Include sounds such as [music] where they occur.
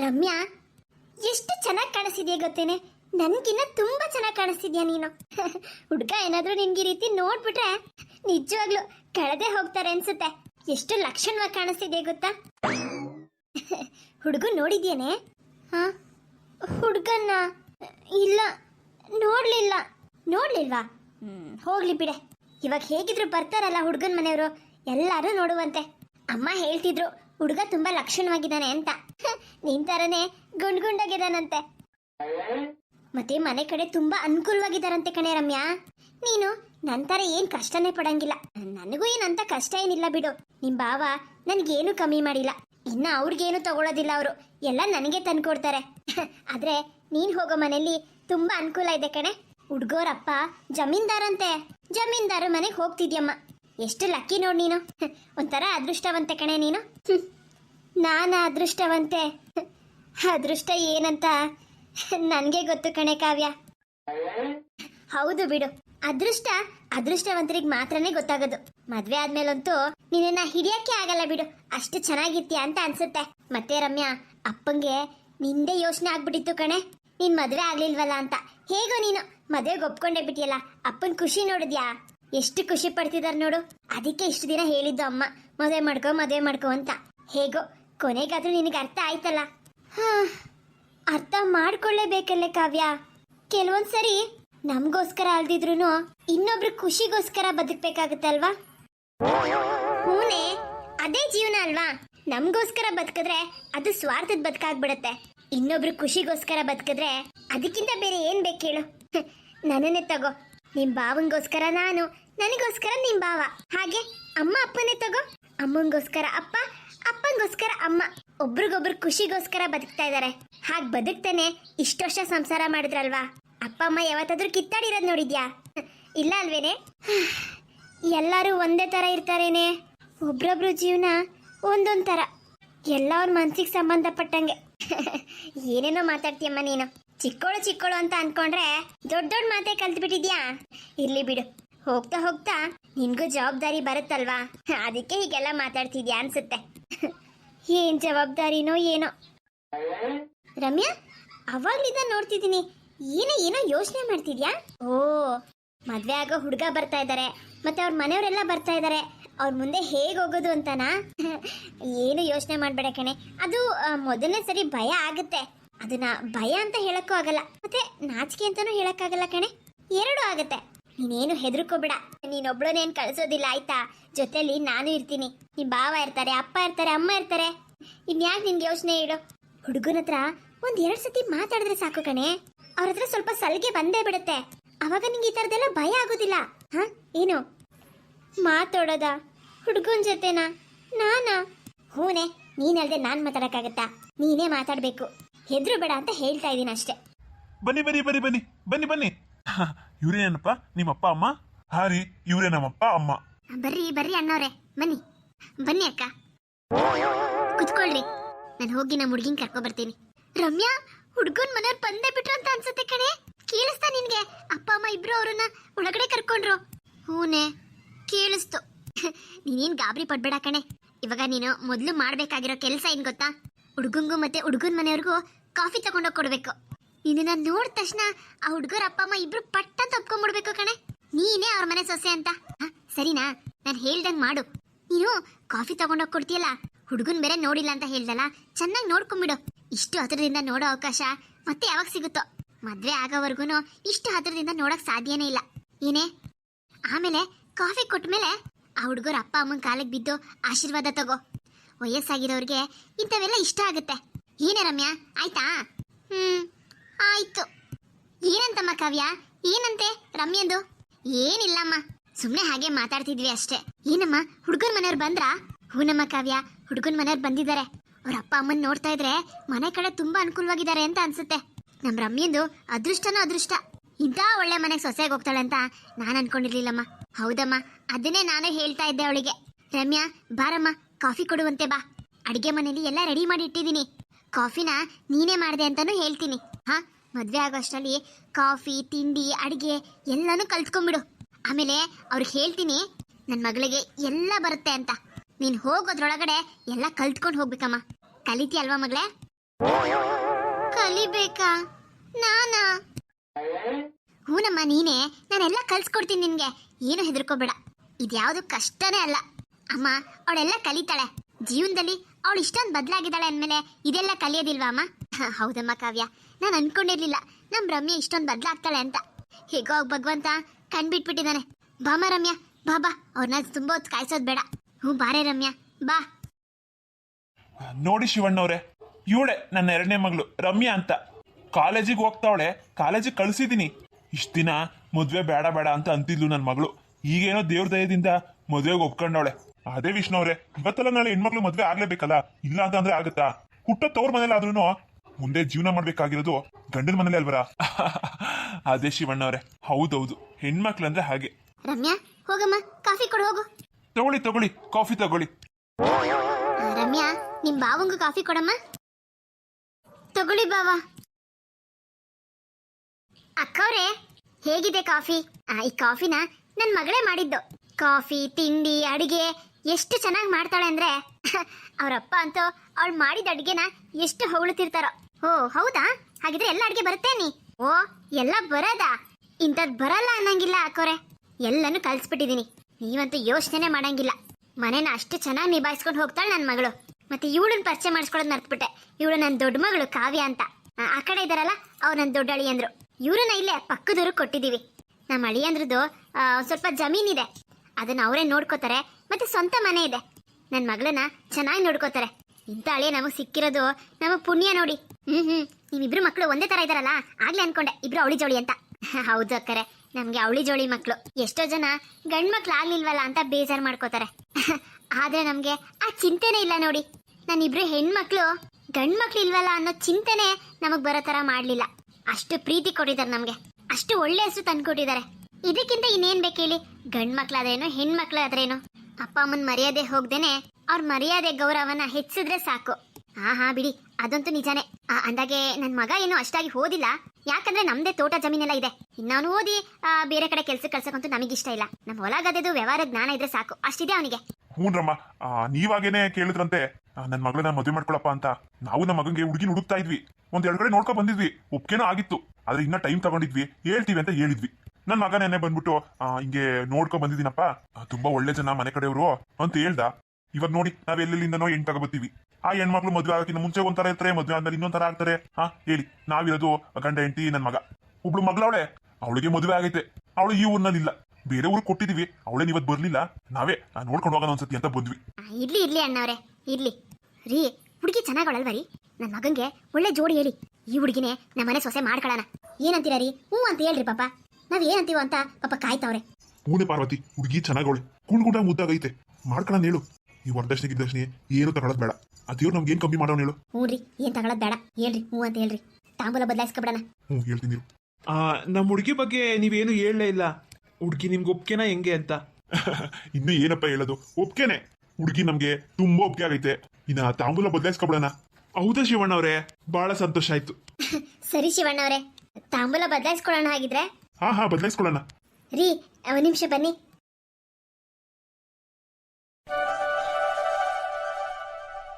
ರಮ್ಯಾ, ಎಷ್ಟು ಚೆನ್ನಾಗಿ ಕಾಣಿಸಿದ್ಯಾ ಗೊತ್ತೇನೆ? ನನ್ಗಿನ್ನ ತುಂಬಾ ಚೆನ್ನಾಗಿ ಕಾಣಿಸ್ತಿದ್ಯಾ ನೀನು? [laughs] ಹುಡ್ಗ ಏನಾದ್ರೂ ನಿನ್ಗೆ ಈ ರೀತಿ ನೋಡ್ಬಿಟ್ರೆ ನಿಜವಾಗ್ಲು ಕಳೆದೇ ಹೋಗ್ತಾರೆ ಅನ್ಸುತ್ತೆ. ಎಷ್ಟು ಲಕ್ಷಣವಾಗಿ ಕಾಣಿಸ್ತಿದ್ಯಾ ಗೊತ್ತಾ? [laughs] ಹುಡುಗ ನೋಡಿದ್ಯೇನೆ? ಹಾ? ಹುಡುಗನ್ನ? ಇಲ್ಲ, ನೋಡ್ಲಿಲ್ಲ. ನೋಡ್ಲಿಲ್ವಾ? ಹ್ಮ್, ಹೋಗ್ಲಿ ಬಿಡೆ. ಇವಾಗ ಹೇಗಿದ್ರು ಬರ್ತಾರಲ್ಲ ಹುಡುಗನ ಮನೆಯವರು? ಎಲ್ಲರೂ ನೋಡುವಂತೆ. ಅಮ್ಮ ಹೇಳ್ತಿದ್ರು ಹುಡುಗ ತುಂಬಾ ಲಕ್ಷಣವಾಗಿದ್ದಾನೆ ಅಂತ. [laughs] ನಿನ್ ತರನೇ ಗುಂಡ್ ಗುಂಡಾಗಿದ್ದಾನಂತೆ ಮತ್ತೆ ಮನೆ ಕಡೆ ತುಂಬಾ ಅನುಕೂಲವಾಗಿದ್ದಾರಂತೆ ಕಣೆ ರಮ್ಯಾ. ನೀನು ನಂತರ ಏನ್ ಕಷ್ಟನೇ ಪಡಂಗಿಲ್ಲ. ನನಗೂ ಏನಂತ ಕಷ್ಟ ಏನಿಲ್ಲ ಬಿಡು. ನಿಮ್ ಬಾವ ನನ್ಗೇನು ಕಮ್ಮಿ ಮಾಡಿಲ್ಲ. ಇನ್ನ ಅವ್ರಿಗೇನು ತಗೊಳ್ಳೋದಿಲ್ಲ ಅವರು. ಎಲ್ಲ ನನಗೆ ತಂದ್ಕೊಡ್ತಾರೆ [laughs] ಆದ್ರೆ ನೀನ್ ಹೋಗೋ ಮನೆಯಲ್ಲಿ ತುಂಬಾ ಅನುಕೂಲ ಇದೆ ಕಣೆ. ಹುಡ್ಗೋರಪ್ಪ ಜಮೀನ್ದಾರಂತೆ. ಜಮೀನ್ದಾರ ಮನೆಗೆ ಹೋಗ್ತಿದ್ಯಮ್ಮ. ಎಷ್ಟು ಲಕ್ಕಿ ನೋಡ್ ನೀನು? ಒಂಥರ ಅದೃಷ್ಟವಂತೆ ಕಣೆ ನೀನು. ನಾನು ಅದೃಷ್ಟವಂತೆ. ಅದೃಷ್ಟ ಏನಂತ ನನಗೆ ಗೊತ್ತು ಕಣೆ ಕಾವ್ಯ. ಹೌದು ಬಿಡು. ಅದೃಷ್ಟ ಅದೃಷ್ಟವಂತರಿಗೆ ಮಾತ್ರನೇ ಗೊತ್ತಾಗೋದು. ಮದ್ವೆ ಆದ್ಮೇಲಂತೂ ನಿನ್ನ ಹಿಡಿಯಕ್ಕೆ ಆಗಲ್ಲ ಬಿಡು. ಅಷ್ಟು ಚೆನ್ನಾಗಿರ್ತೀಯ ಅಂತ ಅನ್ಸುತ್ತೆ. ಮತ್ತೆ ರಮ್ಯಾ, ಅಪ್ಪಂಗೆ ನಿಂದೇ ಯೋಚನೆ ಆಗ್ಬಿಟ್ಟಿತ್ತು ಕಣೆ. ನೀನ್ ಮದ್ವೆ ಆಗ್ಲಿಲ್ವಲ್ಲ ಅಂತ. ಹೇಗೋ ನೀನು. ಮದ್ವೆಗೆ ಒಪ್ಕೊಂಡೇ ಬಿಟ್ಟಿಯಲ್ಲ. ಅಪ್ಪನ್ ಖುಷಿ ನೋಡಿದ್ಯಾ? ಎಷ್ಟು ಖುಷಿ ಪಡ್ತಿದಾರೆ ನೋಡು. ಅದಕ್ಕೆ ಇಷ್ಟು ದಿನ ಹೇಳಿದ್ದು ಅಮ್ಮ. ಮದುವೆ ಮಾಡ್ಕೊ ಮದುವೆ ಮಾಡ್ಕೊ ಅಂತ. ಹೇಗೋ, ಕೊನೆಗಾದ್ರೂ ನಿನಗೆ ಅರ್ಥ ಆಯ್ತಲ್ಲ? ಅರ್ಥ ಮಾಡ್ಕೊಳ್ಳೇಬೇಕಲ್ಲೇ ಕಾವ್ಯ. ಕೆಲವೊಂದ್ಸರಿ ನಮ್ಗೋಸ್ಕರ ಅಲ್ದಿದ್ರು ಇನ್ನೊಬ್ರು ಖುಷಿಗೋಸ್ಕರ ಬದುಕ್ಬೇಕಾಗತ್ತಲ್ವಾ? ಹೂನೆ, ಅದೇ ಜೀವನ ಅಲ್ವಾ? ನಮ್ಗೋಸ್ಕರ ಬದುಕಿದ್ರೆ ಅದು ಸ್ವಾರ್ಥದ ಬದುಕಾಗ್ಬಿಡತ್ತೆ. ಇನ್ನೊಬ್ರು ಖುಷಿಗೋಸ್ಕರ ಬದುಕಿದ್ರೆ ಅದಕ್ಕಿಂತ ಬೇರೆ ಏನ್ ಬೇಕು ಹೇಳು ನನ್ನನ್ನೇ ತಗೋ. ನಿಮ್ ಬಾವಂಗೋಸ್ಕರ ನಾನು, ನನಗೋಸ್ಕರ ನಿಮ್ ಬಾವ. ಹಾಗೆ ಅಮ್ಮ ಅಪ್ಪನೇ ತಗೋ ಅಮ್ಮಂಗೋಸ್ಕರ ಅಪ್ಪ ಅಪ್ಪಂಗೋಸ್ಕರ ಅಮ್ಮ. ಒಬ್ರಿಗೊಬ್ರು ಖುಷಿಗೋಸ್ಕರ ಬದುಕ್ತಾ ಇದ್ದಾರೆ ಹಾಗೆ ಬದುಕ್ತಾನೆ ಇಷ್ಟು ವರ್ಷ ಸಂಸಾರ ಮಾಡಿದ್ರಲ್ವಾ? ಅಪ್ಪ, ಅಮ್ಮ ಯಾವತ್ತಾದ್ರೂ ಕಿತ್ತಾಡಿರೋದು ನೋಡಿದ್ಯಾ? ಇಲ್ಲ ಅಲ್ವೇನೆ? [sighs] ಎಲ್ಲರೂ ಒಂದೇ ತರ ಇರ್ತಾರೇನೆ? ಒಬ್ರೊಬ್ರು ಜೀವನ ಒಂದೊಂದು ತರ. ಎಲ್ಲ ಅವ್ರ ಮನ್ಸಿಗೆ ಸಂಬಂಧಪಟ್ಟಂಗೆ. [laughs] ಏನೇನೋ ಮಾತಾಡ್ತೀಯಮ್ಮ ನೀನು. ಚಿಕ್ಕೋಳು ಚಿಕ್ಕೋಳು ಅಂತ ಅನ್ಕೊಂಡ್ರೆ ದೊಡ್ಡ ದೊಡ್ಡ ಮಾತೇ ಕಲ್ತ್ಬಿಟ್ಟಿದ್ಯಾ? ಇರ್ಲಿ ಬಿಡು. ಹೋಗ್ತಾ ಹೋಗ್ತಾ ನಿನ್ಗೂ ಜವಾಬ್ದಾರಿ ಬರುತ್ತಲ್ವಾ? ಅದಕ್ಕೆ ಹೀಗೆಲ್ಲ ಮಾತಾಡ್ತಿದ್ಯಾ ಅನ್ಸುತ್ತೆ. ಏನ್ ಜವಾಬ್ದಾರಿನೋ ಏನೋ. ರಮ್ಯಾ, ಅವಾಗ್ಲಿಂದ ನೋಡ್ತಿದ್ದೀನಿ. ಏನೋ ಏನೋ ಯೋಚನೆ ಮಾಡ್ತಿದ್ಯಾ? ಓ, ಮದ್ವೆ ಆಗೋ ಹುಡುಗ ಬರ್ತಾ ಇದ್ದಾರೆ ಮತ್ತೆ ಅವ್ರ ಮನೆಯವರೆಲ್ಲ ಬರ್ತಾ ಇದ್ದಾರೆ ಅವ್ರ ಮುಂದೆ ಹೇಗೆ ಹೋಗೋದು ಅಂತನಾ? [laughs] ಏನು ಯೋಚನೆ ಮಾಡಬೇಡ ಕಣೆ. ಅದು ಮೊದಲನೇ ಸರಿ ಭಯ ಆಗುತ್ತೆ. ಅದನ್ನ ಭಯ ಅಂತ ಹೇಳಕ್ಕೂ ಆಗಲ್ಲ. ಮತ್ತೆ ನಾಚಿಕೆ ಅಂತಾನೂ ಹೇಳಕ್ಕಾಗಲ್ಲ ಕಣೆ. ಎರಡು ಆಗುತ್ತೆ. ನೀನೇನು ಹೆದರ್ಕೋಬೇಡ. ನೀನೊಬ್ಳನೇನು ಕಳ್ಸೋದಿಲ್ಲ, ಆಯ್ತಾ? ಜೊತೆಲಿ ನಾನು ಇರ್ತೀನಿ. ನಿಮ್ ಬಾವ ಇರ್ತಾರೆ, ಅಪ್ಪ ಇರ್ತಾರೆ, ಅಮ್ಮ ಇರ್ತಾರೆ. ಇನ್ಯಾಕೆ ನಿನ್ಗೆ ಯೋಚನೆ ಇಡು ಹುಡುಗನ ಹತ್ರ ಒಂದ್ ಎರಡ್ ಸತಿ ಮಾತಾಡಿದ್ರೆ ಸಾಕು ಕಣೆ. ಅವ್ರ ಹತ್ರ ಸ್ವಲ್ಪ ಸಲಿಗೆ ಬಂದೇ ಬಿಡುತ್ತೆ. ಅವಾಗ ನಿಂಗೆ ಈ ಥರದ್ದೆಲ್ಲ ಭಯ ಆಗೋದಿಲ್ಲ. ಹಾ? ಏನು? ಮಾತಾಡೋದ? ಹುಡುಗನ ಜೊತೆನಾ? ನಾನಾ? ಹೂನೆ ನೀನಲ್ದೆ ನಾನು ಮಾತಾಡಕ್ಕಾಗತ್ತಾ? ನೀನೇ ಮಾತಾಡ್ಬೇಕು. ಹೆದ್ರು ಬೇಡ ಅಂತ ಹೇಳ್ತಾ ಇದೀನಿ ಅಷ್ಟೇ. ಬನ್ನಿ ಬನ್ನಿ ಬನ್ನಿ ಬನ್ನಿ ಬನ್ನಿ ಬನ್ನಿ. ಇವ್ರೇನಪ್ಪ ನಿಮ್ಮಪ್ಪ ಅಮ್ಮ? ಹಾರಿ ರೀ ಇವ್ರೇ ನಮ್ಮಪ್ಪ ಅಮ್ಮ. ಬರ್ರಿ ಬರ್ರಿ ಅಣ್ಣವ್ರೆ. ಬನ್ನಿ. ಬನ್ನಿ ಅಕ್ಕ. ಕುತ್ಕೊಳ್ರಿ. ನಾನು ಹೋಗಿ ನಮ್ಮ ಹುಡುಗಿನ ಕರ್ಕೊ ಬರ್ತೀನಿ. ರಮ್ಯಾ ಹುಡ್ಗನ್ ಮನೆಯವ್ರು ಬಂದೇ ಬಿಟ್ರು ಅಂತ ಅನ್ಸುತ್ತೆ ಕಣೆ. ಕೇಳಿಸ್ತಾ ನಿನ್ಗೆ? ಅಪ್ಪ ಅಮ್ಮ ಇಬ್ರು ಅವ್ರನ್ನ ಒಳಗಡೆ ಕರ್ಕೊಂಡ್ರು. ಹೂನೆ ಕೇಳಿಸ್ತು. ನೀನೇನ್ ಗಾಬರಿ ಪಡ್ಬೇಡ ಕಣೆ. ಇವಾಗ ನೀನು ಮೊದಲು ಮಾಡ್ಬೇಕಾಗಿರೋ ಕೆಲಸ ಏನ್ ಗೊತ್ತಾ? ಹುಡ್ಗನ್ಗೂ ಮತ್ತೆ ಹುಡ್ಗನ್ ಮನೆಯವ್ರಿಗೂ ಕಾಫಿ ತಗೊಂಡೋಗಿ ಕೊಡ್ಬೇಕು. ನಿನ್ನ ನೋಡಿದ ತಕ್ಷಣ ಆ ಹುಡುಗರ ಅಪ್ಪ, ಅಮ್ಮ ಇಬ್ರು ಪಟ್ಟ ತಪ್ಕೊಂಡ್ಬಿಡ್ಬೇಕು ಕಣೆ. ನೀನೇ ಅವ್ರ ಮನೆ ಸೊಸೆ ಅಂತ. ಸರಿನಾ? ನಾನು ಹೇಳ್ದಂಗ್ ಮಾಡು. ನೀನು ಕಾಫಿ ತಗೊಂಡೋಗಿ ಕೊಡ್ತೀಯಲ್ಲ, ಹುಡುಗನ್ ಬೇರೆ ನೋಡಿಲ್ಲ ಅಂತ ಹೇಳ್ದಲ್ಲ, ಚೆನ್ನಾಗಿ ನೋಡ್ಕೊಂಬಿಡು. ಇಷ್ಟು ಹತ್ರದಿಂದ ನೋಡೋ ಅವಕಾಶ ಮತ್ತೆ ಯಾವಾಗ ಸಿಗುತ್ತೋ. ಮದ್ವೆ ಆಗೋವರೆಗೂ ಇಷ್ಟು ಹತ್ರದಿಂದ ನೋಡಕ್ ಸಾಧ್ಯನೇ ಇಲ್ಲ. ಏನೇ? ಆಮೇಲೆ ಕಾಫಿ ಕೊಟ್ಮೇಲೆ ಆ ಹುಡುಗರ ಅಪ್ಪ, ಅಮ್ಮನ ಕಾಲಿಗೆ ಬಿದ್ದು ಆಶೀರ್ವಾದ ತಗೋ. ವಯಸ್ಸಾಗಿರೋರಿಗೆ ಇಂಥವೆಲ್ಲ ಇಷ್ಟ ಆಗುತ್ತೆ. ಏನೇ ರಮ್ಯಾ, ಆಯ್ತಾ? ಹ್ಮ್, ಆಯ್ತು. ಏನಂತಮ್ಮ ಕಾವ್ಯ? ಏನಂತೆ ರಮ್ಯಂದು? ಏನಿಲ್ಲಮ್ಮ, ಸುಮ್ನೆ ಹಾಗೆ ಮಾತಾಡ್ತಿದ್ವಿ ಅಷ್ಟೇ. ಏನಮ್ಮ, ಹುಡುಗನ ಮನೆಯವ್ರು ಬಂದ್ರಾ? ಹೂನಮ್ಮ ಕಾವ್ಯ, ಹುಡುಗನ ಮನೆಯವ್ರು ಬಂದಿದ್ದಾರೆ. ಅವ್ರ ಅಪ್ಪ ಅಮ್ಮನ್ ನೋಡ್ತಾ ಇದ್ರೆ ಮನೆ ಕಡೆ ತುಂಬಾ ಅನುಕೂಲವಾಗಿದ್ದಾರೆ ಅಂತ ಅನ್ಸುತ್ತೆ. ನಮ್ ರಮ್ಯಂದು ಅದೃಷ್ಟನೂ ಅದೃಷ್ಟ. ಇಂಥ ಒಳ್ಳೆ ಮನೆಗೆ ಸೊಸೆಗೆ ಹೋಗ್ತಾಳೆ ಅಂತ ನಾನು ಅನ್ಕೊಂಡಿರ್ಲಿಲ್ಲಮ್ಮ. ಹೌದಮ್ಮ, ಅದನ್ನೇ ನಾನು ಹೇಳ್ತಾ ಇದ್ದೆ ಅವಳಿಗೆ. ರಮ್ಯಾ, ಬಾರಮ್ಮ, ಕಾಫಿ ಕೊಡುವಂತೆ ಬಾ. ಅಡಿಗೆ ಮನೇಲಿ ಎಲ್ಲ ರೆಡಿ ಮಾಡಿ ಇಟ್ಟಿದ್ದೀನಿ. ಕಾಫಿನ ನೀನೇ ಮಾಡಿದೆ ಅಂತಾನು ಹೇಳ್ತೀನಿ. ಹಾ, ಮದ್ವೆ ಆಗೋ ಅಷ್ಟರಲ್ಲಿ ಕಾಫಿ, ತಿಂಡಿ, ಅಡಿಗೆ ಎಲ್ಲಾನು ಕಲ್ತ್ಕೊಂಡ್ಬಿಡು. ಆಮೇಲೆ ಅವ್ರಿಗೆ ಹೇಳ್ತೀನಿ ನನ್ನ ಮಗಳಿಗೆ ಎಲ್ಲ ಬರುತ್ತೆ ಅಂತ. ನೀನ್ ಹೋಗೋದ್ರೊಳಗಡೆ ಎಲ್ಲ ಕಲ್ತ್ಕೊಂಡು ಹೋಗ್ಬೇಕಮ್ಮ. ಕಲಿತೀಯಲ್ವಾ ಮಗಳೇ? ಕಲಿಬೇಕಾ? ನಾನಾ? ಹೂನಮ್ಮ, ನೀನೇ. ನಾನೆಲ್ಲ ಕಲ್ಸ್ಕೊಡ್ತೀನಿ ನಿನ್ಗೆ. ಏನು ಹೆದರ್ಕೋಬೇಡ. ಇದ್ಯಾವುದು ಕಷ್ಟನೇ ಅಲ್ಲ. ಅಮ್ಮ, ಅವಳೆಲ್ಲ ಕಲಿತಾಳೆ. ಜೀವನದಲ್ಲಿ ಅವಳು ಇಷ್ಟೊಂದು ಬದಲಾಗಿದ್ದಾಳೆ ಅಂದಮೇಲೆ ಇದೆಲ್ಲ ಕಲಿಯೋದಿಲ್ವಾ ಅಮ್ಮ? [laughs] ಹೌದಮ್ಮ ಕಾವ್ಯ. ನಾನು ಅನ್ಕೊಂಡಿರ್ಲಿಲ್ಲ. ನಮ್ಮ ರಮ್ಯ ಇಷ್ಟೊಂದು ಬದಲಾಗ್ತಾಳೆ ಅಂತ. ಹೇಗೋ ಭಗವಂತ ಕಣ್ಬಿಟ್ಬಿಟ್ಟಿದ್ದಾನೆ ಬಾಮ ರಮ್ಯ. ಬಾ ಬಾ. ಅವ್ರನ್ನ ತುಂಬ ಹೊತ್ತು ಕಾಯಿಸೋದು ಬೇಡ. ಹ್ಞೂ ಬಾರೇ ರಮ್ಯ. ಬಾ. ನೋಡಿ ಶಿವಣ್ಣವ್ರೆ, ಇವಳೆ ನನ್ನ ಎರಡನೇ ಮಗಳು, ರಮ್ಯಾ ಅಂತ. ಕಾಲೇಜಿಗೆ ಹೋಗ್ತಾವಳೆ, ಕಾಲೇಜಿಗೆ ಕಳಿಸಿದ್ದೀನಿ ಇಷ್ಟು ದಿನ ಮದುವೆ ಬೇಡ ಬೇಡ ಅಂತ ಅಂತಿದ್ಲು ನನ್ನ ಮಗಳು. ಈಗೇನೋ ದೇವ್ರ ದಯದಿಂದ ಮದುವೆಗೆ ಒಪ್ಕೊಂಡವಳೆ. ಅದೇ ವಿಷ್ಣುವ್ರೆ ಇವತ್ತಲ್ಲ ನಾಳೆ ಹೆಣ್ಮಕ್ಳು ಮದ್ವೆ ಆಗ್ಲೇಬೇಕಲ್ಲ ಇಲ್ಲ ಅಂತ ಅಂದ್ರೆ ಆಗುತ್ತಾ? ಹುಟ್ಟ ತವ್ರ ಮನೇಲಿ ಆದ್ರೂ ಮುಂದೆ ಜೀವನ ಮಾಡ್ಬೇಕಾಗಿರೋದು ಗಂಡನ ಮನೇಲಿ ಅಲ್ವರ? [laughs] ಅದೇ ಶಿವಣ್ಣವ್ರೆ ಹೌದೌದು ಹೆಣ್ಮಕ್ಳಂದ್ರೆ ಹಾಗೆ. ರಮ್ಯಾ ಹೋಗಮ್ಮ ಕಾಫಿ ಕೊಡು ಹೋಗು. ತಗೊಳ್ಳಿ ತಗೊಳ್ಳಿ ಕಾಫಿ ತಗೊಳ್ಳಿ. ರಮ್ಯಾ ನಿಮ್ ಬಾವಂಗೂ ಕಾಫಿ ಕೊಡಮ್ಮ. ತಗೊಳ್ಳಿ ಬಾವ. ಅಕ್ಕವ್ರೆ ಹೇಗಿದೆ ಕಾಫಿ? ಆ, ಈ ಕಾಫಿನ ನನ್ ಮಗಳೇ ಮಾಡಿದ್ದು. ಕಾಫಿ ತಿಂಡಿ ಅಡಿಗೆ ಎಷ್ಟು ಚೆನ್ನಾಗಿ ಮಾಡ್ತಾಳೆ ಅಂದ್ರೆ [laughs] ಅವ್ರಪ್ಪ ಅಂತೂ ಅವಳು ಮಾಡಿದ ಅಡಿಗೆನ ಎಷ್ಟು ಹೊಗಳುತ್ತಿರ್ತಾರೋ ಓ ಹೌದಾ? ಹಾಗಿದ್ರೆ ಎಲ್ಲ ಅಡಿಗೆ ಬರುತ್ತೆ ನೀ? ಓ ಎಲ್ಲ ಬರದಾ? ಇಂಥದ್ ಬರಲ್ಲ ಅನ್ನಂಗಿಲ್ಲ ಅಕ್ಕೋರೆ. ಎಲ್ಲನೂ ಕಲ್ಸ್ಬಿಟ್ಟಿದೀನಿ. ನೀವಂತೂ ಯೋಚನೆ ಮಾಡಂಗಿಲ್ಲ. ಮನೇನ ಅಷ್ಟು ಚೆನ್ನಾಗಿ ನಿಭಾಯಿಸ್ಕೊಂಡು ಹೋಗ್ತಾಳೆ ನನ್ನ ಮಗಳು. ಮತ್ತೆ ಇವಳನ್ನ ಪರಿಚಯ ಮಾಡಿಸ್ಕೊಳ್ಳೋದು ಮರ್ತ್ಬಿಟ್ಟೆ. ಇವಳು ನನ್ನ ದೊಡ್ಡ ಮಗಳು ಕಾವ್ಯ ಅಂತ. ಆ, ಕಡೆ ಇದಾರಲ್ಲ ಅವ್ರು ನನ್ನ ದೊಡ್ಡ ಅಳಿಯಂದ್ರು ಇವ್ರನ್ನ ಇಲ್ಲೇ ಪಕ್ಕದೂರು ಕೊಟ್ಟಿದ್ದೀವಿ ನಮ್ಮ ಅಳಿಯಂದ್ರದ್ದು ಸ್ವಲ್ಪ ಜಮೀನಿದೆ. ಅದನ್ನ ಅವರೇ ನೋಡ್ಕೋತಾರೆ. ಮತ್ತೆ ಸ್ವಂತ ಮನೆ ಇದೆ. ನನ್ನ ಮಗಳನ್ನ ಚೆನ್ನಾಗಿ ನೋಡ್ಕೋತಾರೆ. ಇಂಥ ಅಳಿಯ ನಮಗ್ ಸಿಕ್ಕಿರೋದು ನಮಗ್ ಪುಣ್ಯ ನೋಡಿ. ಹ್ಮ್ ಹ್ಮ್. ನಿಮ್ಮಿಬ್ರು ಮಕ್ಕಳು ಒಂದೇ ತರ ಇದಾರಲ್ಲ? ಆಗ್ಲೇ ಅನ್ಕೊಂಡೆ ಇಬ್ರು ಅವಳಿ ಜೋಳಿ ಅಂತ. [laughs] ಹೌದು ಅಕ್ಕರೆ. ನಮ್ಗೆ ಅವಳಿ ಜೋಳಿ ಮಕ್ಕಳು ಎಷ್ಟೋ ಜನ ಗಂಡ್ ಮಕ್ಳು ಆಗ್ಲಿಲ್ವಲ್ಲ ಅಂತ ಬೇಜಾರ್ ಮಾಡ್ಕೋತಾರೆ. [laughs] ಆದ್ರೆ ನಮ್ಗೆ ಆ ಚಿಂತೆನೇ ಇಲ್ಲ ನೋಡಿ. ನಾನಿಬ್ರು ಹೆಣ್ಮಕ್ಳು ಗಂಡ್ ಮಕ್ಳು ಇಲ್ವಲ್ಲ ಅನ್ನೋ ಚಿಂತೆನೆ ನಮಗ್ ಬರೋ ತರ ಮಾಡ್ಲಿಲ್ಲ. ಅಷ್ಟು ಪ್ರೀತಿ ಕೊಟ್ಟಿದ್ದಾರೆ ನಮ್ಗೆ. ಅಷ್ಟು ಒಳ್ಳೆ ಹೆಸರು ತಂದ್ಕೊಟ್ಟಿದ್ದಾರೆ. ಇದಕ್ಕಿಂತ ಇನ್ನೇನ್ ಬೇಕು ಹೇಳಿ? ಗಂಡ್ ಮಕ್ಳಾದ್ರೇನು ಹೆಣ್ಮಕ್ಳು ಆದ್ರೇನು ಅಪ್ಪ ಅಮ್ಮನ್ ಮರ್ಯಾದೆ ಹೋಗ್ದೇನೆ ಅವ್ರ ಮರ್ಯಾದೆ ಗೌರವನ ಹೆಚ್ಚಿದ್ರೆ ಸಾಕು. ಹಾ ಹಾ, ಬಿಡಿ. ಅದಂತೂ ನಿಜಾನೇ. ಅಂದಾಗೆ ನನ್ ಮಗ ಏನು ಅಷ್ಟಾಗಿ ಓದಿಲ್ಲ. ಯಾಕಂದ್ರೆ ನಮ್ದೇ ತೋಟ ಜಮೀನೆಲ್ಲ ಇದೆ. ಇನ್ನಾನು ಓದಿ ಬೇರೆ ಕಡೆ ಕೆಲ್ಸಕ್ಕೆ ಕಳ್ಸಕ್ಕಂತೂ ನಮಗಿಷ್ಟ ಇಲ್ಲ. ನಮ್ಮ ಹೊಲ ಗದ್ದೆದು ವ್ಯವಹಾರ ಜ್ಞಾನ ಇದ್ರೆ ಸಾಕು. ಅಷ್ಟಿದೆ ಅವನಿಗೆ. ಹ್ಞೂನ್ರಮ್ಮ ನೀವಾಗೇನೆ ಕೇಳಿದ್ರಂತೆ. ನನ್ನ ನನ್ ಮಗಳನ್ನ ಮದುವೆ ಮಾಡ್ಕೊಳಪ್ಪ ಅಂತ. ನಾವು ನಮ್ಮ ಮಗನಿಗೆ ಹುಡುಗಿ ಹುಡುಕ್ತಾ ಇದ್ವಿ. ಒಂದ್ ಎರಡ್ ಕಡೆ ನೋಡ್ಕೊ ಬಂದಿದ್ವಿ. ಒಪ್ಕೆನೂ ಆಗಿತ್ತು. ಆದ್ರೆ ಇನ್ನ ಟೈಮ್ ತಗೊಂಡಿದ್ವಿ. ಹೇಳ್ತೀವಿ ಅಂತ ಹೇಳಿದ್ವಿ. ನನ್ ಮಗ ನೆನೆ ಬಂದ್ಬಿಟ್ಟು ಹಿಂಗೆ ನೋಡ್ಕೊಂಡ್ ಬಂದಿದ್ದೀನಪ್ಪ. ತುಂಬಾ ಒಳ್ಳೆ ಜನ ಮನೆ ಕಡೆಯವರು ಅಂತ ಹೇಳ್ದ. ಇವಾಗ ನೋಡಿ, ನಾವ್ ಎಲ್ಲೆಲ್ಲಿಂದನೋ ಹೆಣ್ ತಗೋಬತ್ತೀವಿ. ಆ ಹೆಣ್ಮಕ್ಳು ಮದ್ವೆ ಆಗಕ್ಕಿಂತ ಮುಂಚೆ ಒಂಥರ ಇರ್ತಾರೆ ಮದ್ವೆ ಆದ್ಮೇಲೆ ಇನ್ನೊಂಥರ ಆಗ್ತಾರೆ. ಹಾ ಹೇಳಿ, ನಾವಿರೋದು ಗಂಡ ಹೆಂಡತಿ, ನನ್ ಮಗ. ಒಬ್ಳು ಮಗಳವಳೆ ಅವಳಿಗೆ ಮದುವೆ ಆಗೈತೆ. ಅವಳು ಈ ಊರ್ನಲ್ಲಿ ಇಲ್ಲ. ಬೇರೆ ಊರಿಗೆ ಕೊಟ್ಟಿದೀವಿ. ಅವಳೇನ್ ಇವತ್ ಬರ್ಲಿಲ್ಲ. ನಾವೇ ನೋಡ್ಕೊಂಡು ಹೋಗೋಣ ಒಂದ್ಸತಿ ಅಂತ ಬಂದ್ವಿ. ಇರ್ಲಿ ಇರ್ಲಿ ಅಣ್ಣವ್ರೆ. ಇರ್ಲಿ. ರೀ, ಹುಡುಗಿ ಚೆನ್ನಾಗಳಲ್ವ ರೀ? ನನ್ನ ಮಗಂಗೆ ಒಳ್ಳೆ ಜೋಡಿ ಹೇಳಿ. ಈ ಹುಡುಗಿನೇ ನಮ್ಮನೆ ಸೊಸೆ ಮಾಡ್ಕೊಳ್ಳೋಣ ಏನಂತೀರ ರೀ? ಹ್ಞೂ ಅಂತ ಹೇಳ್ರಿ ಪಾಪ. ನಾವ್ ಏನಂತೀವೋ ಅಂತ ಪಾಪ ಕಾಯ್ತಾವ್ರೆ. ಹೂನೆ ಪಾರ್ವತಿ ಹುಡುಗಿ ಚೆನ್ನಾಗವಳೆ ಕುಣ್ಗುಂಡ ಮುದ್ದಾಗೈತೆ. ಮಾಡ್ಕೊಳ್ಳೋಣ ಹೇಳು. ಈ ವರದಕ್ಷಿಣೆ ಗಿರ್ದಕ್ಷಿಣೆ ಏನು ತಗೊಳದ್ ಬೇಡ. ಆ ದೇವ್ರು ನಮ್ಗೆ ಏನ್ ಕಮ್ಮಿ ಮಾಡೋಣ ಹೇಳು. ಹ್ಞೂ ರೀ ಏನ್ ತಗೊಳದ್ ಬೇಡ. ಹೇಳ್ರಿ ಹ್ಞೂ ಅಂತ ಹೇಳ್ರಿ. ತಾಂಬೂಲ ಬದಲಾಯಿಸ್ಕೊಬಿಡಣ. ಹ್ಞೂ ಹೇಳ್ತೀನಿ ಇರು. ಆ, ನಮ್ಮ ಹುಡುಗಿ ಬಗ್ಗೆ ನೀವೇನು ಹೇಳಲೇ ಇಲ್ಲ. ಹುಡುಗಿ ನಿಮ್ಗೆ ಒಪ್ಕೆನಾ ಹೆಂಗೆ ಅಂತ? [laughs] ಇನ್ನೂ ಏನಪ್ಪ ಹೇಳೋದು? ಒಪ್ಕೆನೆ. ಹುಡುಗಿ ನಮ್ಗೆ ತುಂಬಾ ಒಪ್ಕೆ ಆಗೈತೆ. ಇನ್ನ ತಾಂಬೂಲ ಬದಲಾಯಿಸ್ಕೊಬಿಡೋಣ. ಹೌದಾ ಶಿವಣ್ಣ ಅವ್ರೆ ಬಹಳ ಸಂತೋಷ ಆಯ್ತು. [laughs] ಸರಿ ಶಿವಣ್ಣ ಅವರೇ ತಾಂಬೂಲ ಬದಲಾಯಿಸ್ಕೊಳ್ಳೋಣ ಹಾಗಿದ್ರೆ ಹಾ ಹಾ ಬದಲಾಯಿಸ್ಕೊಳ್ಳೋಣ. ರೀ ಒಂದು ನಿಮಿಷ ಬನ್ನಿ.